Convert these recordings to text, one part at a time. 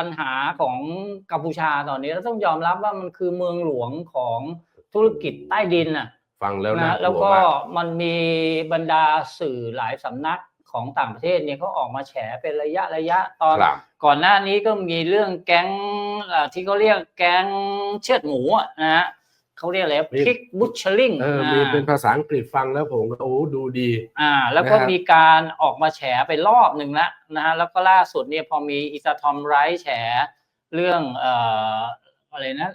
ปัญหาของกัมพูชาตอนนี้เราต้องยอมรับว่ามันคือเมืองหลวงของธุรกิจใต้ดินน่ะฟังแล้วนะนะแล้วลัก็มากมันมีบรรดาสื่อหลายสำนักของต่างประเทศเนี่ยเขาออกมาแฉเป็นระยะระยะตอนครับก่อนหน้านี้ก็มีเรื่องแก๊งเอ่อที่เขาเรียกแก๊งเชือดหมูอะนะฮะ เขาเรียกอะไรพิกบุชลิงเออมีเป็นภาษาอังกฤษฟังแล้วผมก็โอ้ดูดี อ่า แล้วก็นะครับมีการออกมาแฉไปรอบหนึ่งแล้วนะฮะแล้วก็ล่าสุดเนี่ยพอมีอิสาทอมไรท์แฉเรื่องเอ่ออะไรนะ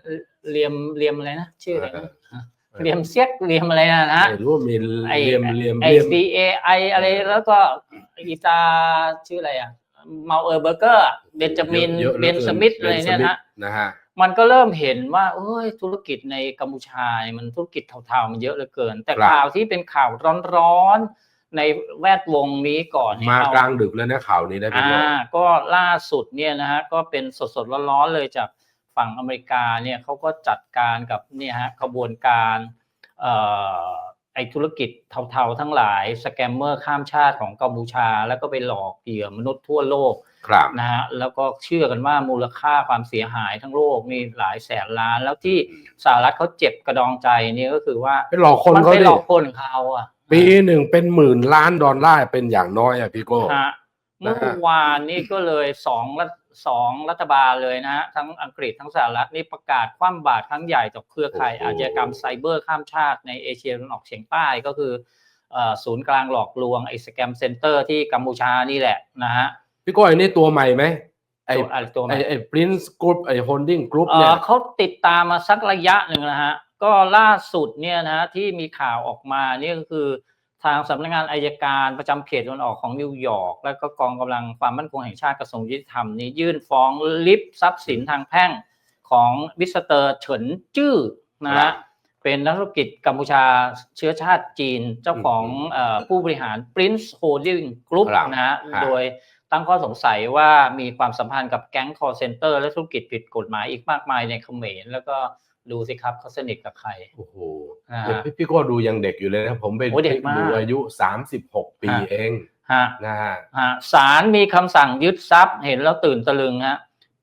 เลียมเลียมอะไรนะชื่ออะไรนะเลียมเซียกเลียมอะไรนะนะไม่รู้ว่ามีไอ้เลียมเลียมไอเลียมซีเอไออะไรแล้วก็อีตาชื่ออะไรอะเมาเออร์เบอร์เกอร์เบนจามินยอะหเบลืนกิสมิธอะไรเนี่ยบสมินะธนะฮะ มันก็เริ่มเห็นว่าเอ้ยธุรกิจในกัมพูชาเนี่ยมันธุรกิจเทาๆมันเยอะเหลือเกิน แต่ครับข่าวที่เป็นข่าวร้อนๆในแวดวงนี้ก่อนเนี่ยมาเอกลางดึกแล้วนะข่าวนี้นะพี่อ่าโยก็ล่าสุดเนี่ยนะฮะก็เป็นสดๆร้อนๆเลยจากฝั่งอเมริกาเนี่ยเขาก็จัดการกับเนี่ยฮะขบวนการเอ่อไอธุรกิจเทาๆทั้งหลายสแกมเมอร์ข้ามชาติของกัมพูชา แล้วก็ไปหลอกเหยื่อมนุษย์ทั่วโลกครับ นะฮะแล้วก็เชื่อกันว่ามูลค่าความเสียหายทั้งโลกนี่หลายแสนล้าน แล้วที่สหรัฐเขาเจ็บกระดองใจเนี่ยก็คือว่าไปหลอกคนมันเขาไปดิหลอกคนเขาอะปีหนึ่งเป็นหมื่นล้านดอลลาร์เป็นอย่างน้อยอะพี่โก้ฮะนะฮะเมื่อวานนี้ก็เลยสองรัฐสองรัฐบาลเลยนะฮะทั้งอังกฤษทั้งสหรัฐนี่ประกาศคว่ำบาตรครั้งใหญ่ต่อเครือข่ายอาชญากรรมไซเบอร์ข้ามชาติในเอเชียตะวันออกเฉียงใต้ก็คือเอ่อศูนย์กลางหลอกลวงไอ้สแกมเซ็นเตอร์ที่กัมพูชานี่แหละนะฮะ พี่โก้ไอ้นี่ตัวใหม่ไหมไอ้ตัวอะไรตัวใหม่ไอ้ไอ้ปรินซ์กรุ๊ปไอ้โฮลดิ้งกรุ๊ปเอเนี่ยอเขาติดตามมาสักระยะหนึ่งนะฮะ ก็ล่าสุดเนี่ยนะฮะที่มีข่าวออกมาเนี่ยก็คือทางสำนักงานอายการประจำเขตตะวันออกของนิวยอร์กแล้วก็กองกำลังความมั่นคงแห่งชาติกระทรวงยุติธรรมนี่ยื่นฟ้องลิฟทรัพย์สินทางแพ่งของมิสเตอร์เฉินจื้อนะครัฮะบเป็นนักธุรกิจกัมพูชาเชื้อชาติจีนเจ้าของเอ่อผู้บริหาร Prince Holding Group ครับนะฮะครับโดย ตั้งข้อสงสัยว่ามีความสัมพันธ์กับแก๊ง call center และธุรกิจผิดกฎหมายอีกมากมายในเขมรแล้วก็ดูสิครับเขาสนิทกับใคร โอ้โหอ่าเดี๋ยวพี่พี่โก้ดูยังเด็กอยู่เลยนะผมไปโอ้เด็กมากดูอายุสามสิบหกปีฮะเองฮะนะฮะฮะศาลมีคำสั่งยึดทรัพย์เห็นแล้วตื่นตะลึงฮะ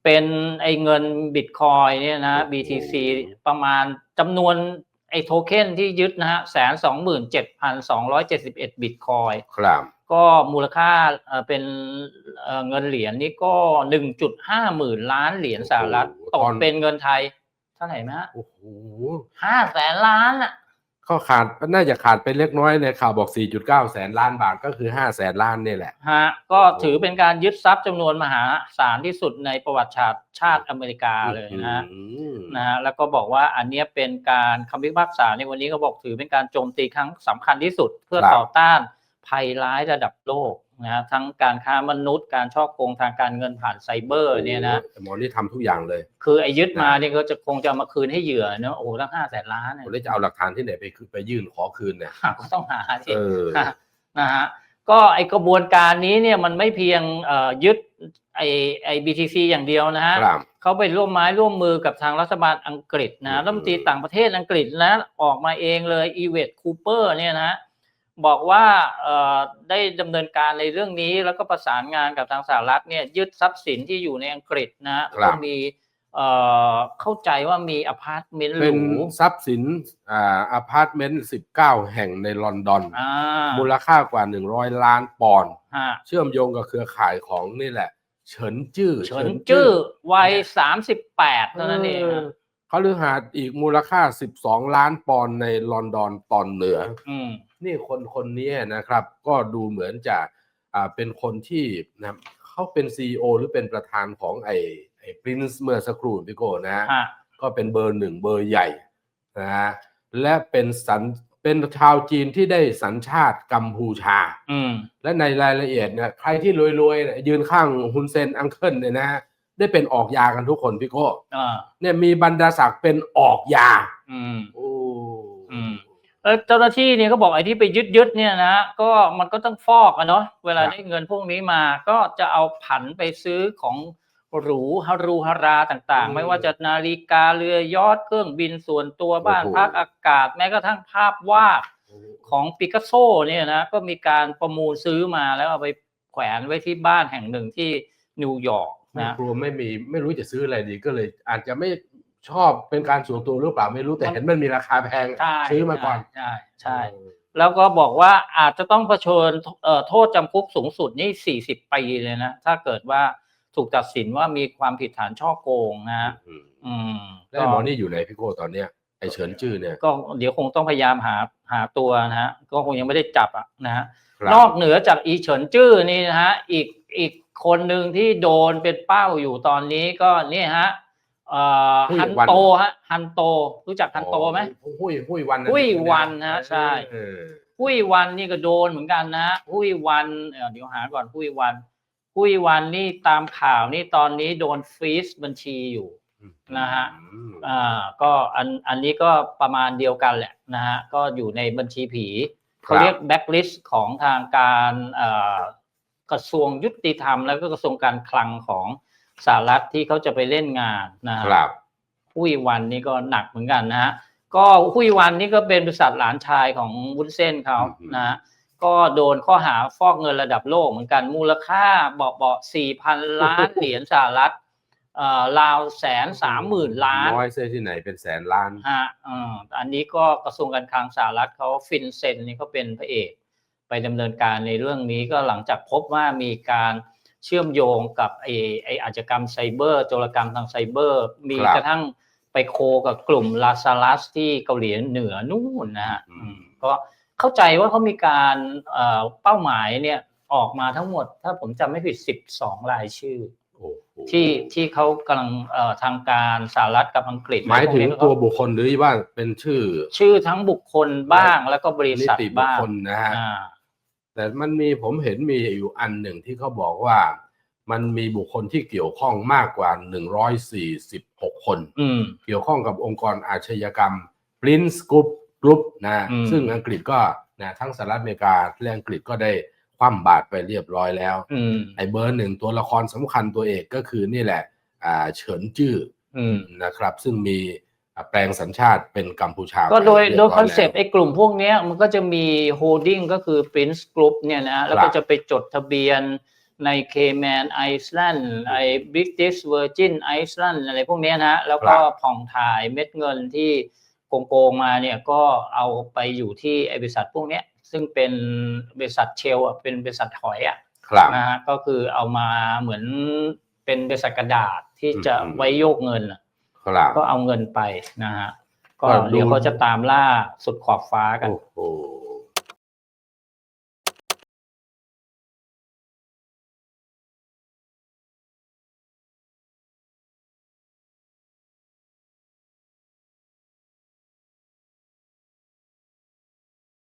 เป็นไอ้เงินบิตคอยเนี่ยนะ BTC ประมาณจำนวนไอ้โทเค็นที่ยึดนะฮะแสนสองหมื่นเจ็ดพันสองร้อยเจ็ดสิบเอ็ดบิตคอยครับ ก็มูลค่าเอ่อเป็นเอ่อเงินเหรียญนี่ก็1.5หมื่นล้านเหรียญสหรัฐตกเป็นเงินไทย เท่าไหร่ไหมฮะโอ้โหห้าแสนล้านอะเขาขาดน่าจะขาดไปเล็กน้อยในข่าวบอก 4.9 แสนล้านบาทก็คือ 5 แสนล้านนี่แหละฮะก็ถือเป็นการยึดทรัพย์จำนวนมหาศาลที่สุดในประวัติศาสตร์ชาติอเมริกาเลยนะฮะอืมนะฮะแล้วก็บอกว่าอันเนี้ยเป็นการคำพิพากษาในวันนี้ก็บอกถือเป็นการโจมตีครั้งสำคัญที่สุดเพื่อต่อต้าน ภัยร้ายระดับโลกนะฮะทั้งการค้ามนุษย์ การช่อโกงทางการเงินผ่านไซเบอร์เนี่ยนะโอ้โหหมอนี่ทำทุกอย่างเลย คือไอ้ยึดมาเนี่ยก็จะคงจะเอามาคืนให้เหยื่อเนอะโอ้โหตั้งห้าแสนล้านเนี่ยผมเลยจะเอาหลักฐานที่ไหนไปคืนไปยื่นขอคืนเนี่ยก็ต้องหาสิเออ นะฮะก็ไอกระบวนการนี้เนี่ยมันไม่เพียงเอ่อยึดไอไอ BTC อย่างเดียวนะฮะครับ เขาไปร่วมไม้ร่วมมือกับทางรัฐบาลอังกฤษอืนะมรัฐมนตรีต่างประเทศอังกฤษนะออกมาเองเลยอีเวตคูเปอร์เนี่ยนะ บอกว่าเอ่อได้ดำเนินการในเรื่องนี้แล้วก็ประสานงานกับทางสหรัฐเนี่ยยึดทรัพย์สินที่อยู่ในอังกฤษนะครัก็บมีเอ่อเข้าใจว่ามีอพาร์ตเมนต์หเป็นรูทรัพย์สินอ่าอพาร์ตเมนต์19 แห่งในลอนดอนอ่ามูลค่ากว่า 100 ล้านปอนด์ฮะเชื่อมโยงกับเครือข่ายของนี่แหละ เฉินจื้อเฉินจื้อวัยสามสิบแปดเท่านั้นเองเออนะเขาลือหาดอีกมูลค่า 12 ล้านปอนด์ในลอนดอนตอนเหนืออืม นี่คนคนนี้นะครับ ก็ดูเหมือนจะอ่าเป็นคนที่นะเขาเป็นซีอหรือเป็นประธานของไอ้ไอ้ปรินซ์เมื่อสักครู่พี่โก้นะฮะฮะก็เป็นเบอร์หนึ่งเบอร์ใหญ่นะฮะและเป็นสัญเป็นชาวจีนที่ได้สัญชาติกัมพูชา อืมและในรายละเอียดเนี่ยใครที่รวยๆเนี่ยยืนข้างฮุนเซนอังเคิลเนี่ยนะฮะได้เป็นออกยากันทุกคนพี่โก้อ่าเนี่ยมีบรรดาศักดิ์เป็นออกยา อืมโอ้อืม เออเจ้าหน้าที่เนี่ยก็บอกไอ้ที่ไปยึดยึดๆเนี่ยนะก็มันก็ต้องฟอกอะเนาะเวลาได้เงินพวกนี้มา ก็จะเอาผันไปซื้อของหรูฮารูฮาราต่างๆ ไม่ว่าจะนาฬิกาเรือยอทเครื่องบินส่วนตัวบ้านพักอากาศแม้กระทั่งภาพวาดของปิกัสโซเนี่ยนะก็มีการประมูลซื้อมาแล้วเอาไปแขวนไว้ที่บ้านแห่งหนึ่งที่นิวยอร์กไม่นะกลัวไม่มีไม่รู้จะซื้ออะไรดีก็เลย อาจจะไม่ ชอบเป็นการส่วนตัวหรือเปล่าไม่รู้แต่เห็นมันมีราคาแพงใช่ซื้อมาก่อนใช่ใช่แล้วก็บอกว่าอาจจะต้องเผชิญเอ่อโทษจำคุกสูงสุดนี่ 40 ปีเลยนะ ถ้าเกิดว่าถูกตัดสินว่ามีความผิดฐานช่อโกงนะฮะอืมอืมแล้วไอ้หมอนี่อยู่ไหนพี่โก้ตอนเนี้ยไอเฉินจื้อเนี่ยก็เดี๋ยวคงต้องพยายามหาหาตัวนะฮะก็คงยังไม่ได้จับอะนะฮะครับนอกเหนือจากอีเฉินจื้อนี่นะฮะอีกอีกคนหนึ่งที่โดนเป็นเป้าอยู่ตอนนี้ก็นี่ฮะ เอ่อฮัน โตฮะฮันโต รู้จักฮันโตไหมอ๋อหุ้ยหุ้ยวันหุ้ยวันนะใช่เออหุยวันนี่ก็โดนเหมือนกันนะหุยวันเอ่อเดี๋ยวหาก่อนหุยวันหุยวันนี่ตามข่าวนี่ตอนนี้โดนฟรีซบัญชีอยู่นะฮะ อืม อ่าก็อันอันนี้ก็ประมาณเดียวกันแหละนะฮะก็อยู่ในบัญชีผีเขาเรียกแบ็กลิสต์ของทางการเอ่อกระทรวงยุติธรรม แล้วก็กระทรวงการคลังของ สหรัฐที่เขาจะไปเล่นงานนะฮะครับหุยวันนี่ก็หนักเหมือนกันนะฮะก็หุยวันนี่ก็เป็นบริษัทหลานชายของวุ้นเส้นเขาอืมนะฮะก็โดนข้อหาฟอกเงินระดับโลกเหมือนกันมูลค่าบอกบอกสี่พันล้านเหรียญสหรัฐเอ่อราวแสนสามหมื่นล้านน้อยเส้ที่ไหนเป็นแสนล้านฮะอ่าอันนี้ก็กระทรวงการคลังสหรัฐเขาฟินเซนนี่เขาเป็นพระเอก ไปดำเนินการในเรื่องนี้ก็หลังจากพบว่ามีการ เชื่อมโยงกับไอไออาชญากรรมไซเบอร์โจรกรรมทางไซเบอร์ มีครับกระทั่งไปโคกับกลุ่มลาซาลัสที่เกาหลีเหนือนู่นนะฮะอืมอืมก็เข้าใจว่าเขามีการเอ่อเป้าหมายเนี่ยออกมาทั้งหมด ถ้าผมจำไม่ผิด 12 รายชื่อโอ้โหที่ที่เขากำลังเอ่อทางการสหรัฐกับอังกฤษ หมายถึงอะไรพกนี้ตัวบุคคลหรือว่าเป็นชื่อ ชื่อทั้งบุคคลบ้างแล้วก็บรินิษัทติบุคบ้างคลนะฮะอ่า แต่มันมีผมเห็นมีอยู่อันหนึ่งที่เขาบอกว่ามันมีบุคคลที่เกี่ยวข้องมากกว่า 146 คนอืมเกี่ยวข้องกับองค์กรอาชญากรรม Prince Group Group นะอืมซึ่งอังกฤษก็นะทั้งสหรัฐอเมริกาและอังกฤษก็ได้คว่ำบาตรไปเรียบร้อยแล้วอืมไอ้เบอร์หนึ่งตัวละครสำคัญตัวเอกก็คือนี่แหละอ่าเฉินจื้ออืมนะครับ ซึ่งมีอ่า แปลงสัญชาติเป็นกัมพูชาก็โดยไปรีโดยร้คอนเซปต์แล้วไอ้กลุ่มพวกเนี้ยมันก็จะมีโฮดดิ้งก็คือ Prince Group เนี่ยนะแล้วครัก็บจะไปจดทะเบียนใน Cayman Island ไอ้ British Virgin Island อะไรพวกเนี้ยนะแล้วก็ผ่องถ่ายเม็ดเงินที่โกงๆมาเนี่ยก็เอาไปอยู่ที่ไอ้บริษัทพวกเนี้ยซึ่งเป็นบริษัทเชลอะเป็นบริษัทถอยอะครับนะฮะก็คือเอามาเหมือนเป็นบริษัทกระดาษที่จะอืมไว้โยกเงินน่ะครับ ก็เอาเงินไปนะฮะก็ก็ดูเดี๋ยวเขาจะตามล่าสุดขอบฟ้ากันโอ้โห